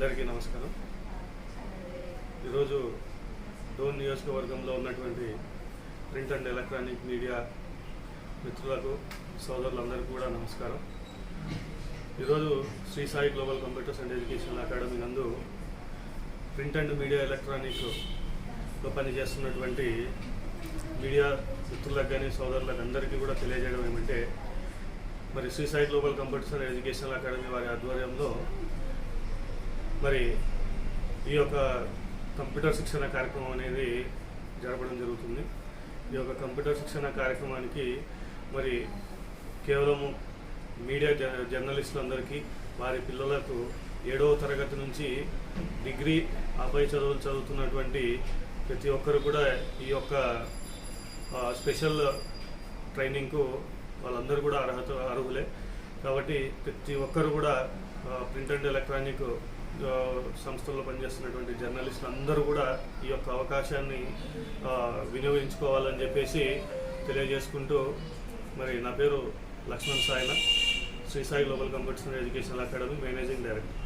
అందరికీ నమస్కారం. ఈరోజు డోన్ నియోజకవర్గంలో ఉన్నటువంటి ప్రింట్ అండ్ ఎలక్ట్రానిక్ మీడియా మిత్రులకు సోదరులందరికీ కూడా నమస్కారం. ఈరోజు Shri Sai global computers and education academy నందు ప్రింట్ అండ్ మీడియా ఎలక్ట్రానిక్లో పనిచేస్తున్నటువంటి మీడియా మిత్రులకు కానీ సోదరులకు అందరికీ కూడా తెలియజేయడం ఏమంటే మరి Shri Sai global computers and educational academy వారి ఆధ్వర్యంలో మరి ఈ యొక్క కంప్యూటర్ శిక్షణ కార్యక్రమం అనేది జరపడం జరుగుతుంది. ఈ యొక్క కంప్యూటర్ శిక్షణ కార్యక్రమానికి మరి కేవలము మీడియా జ- జర్నలిస్టులందరికీ వారి పిల్లలకు ఏడవ తరగతి నుంచి డిగ్రీ ఆపై చదువులు చదువుతున్నటువంటి ప్రతి ఒక్కరు కూడా ఈ యొక్క స్పెషల్ ట్రైనింగ్కు వాళ్ళందరూ కూడా అర్హత అర్హులే. కాబట్టి ప్రతి ఒక్కరు కూడా ప్రింట్ అండ్ ఎలక్ట్రానిక్ సంస్థల్లో పనిచేస్తున్నటువంటి జర్నలిస్టులు అందరూ కూడా ఈ యొక్క అవకాశాన్ని వినియోగించుకోవాలని చెప్పేసి తెలియజేసుకుంటూ మరి నా పేరు Lakshman Saina Shri Sai global computers and education academy managing director.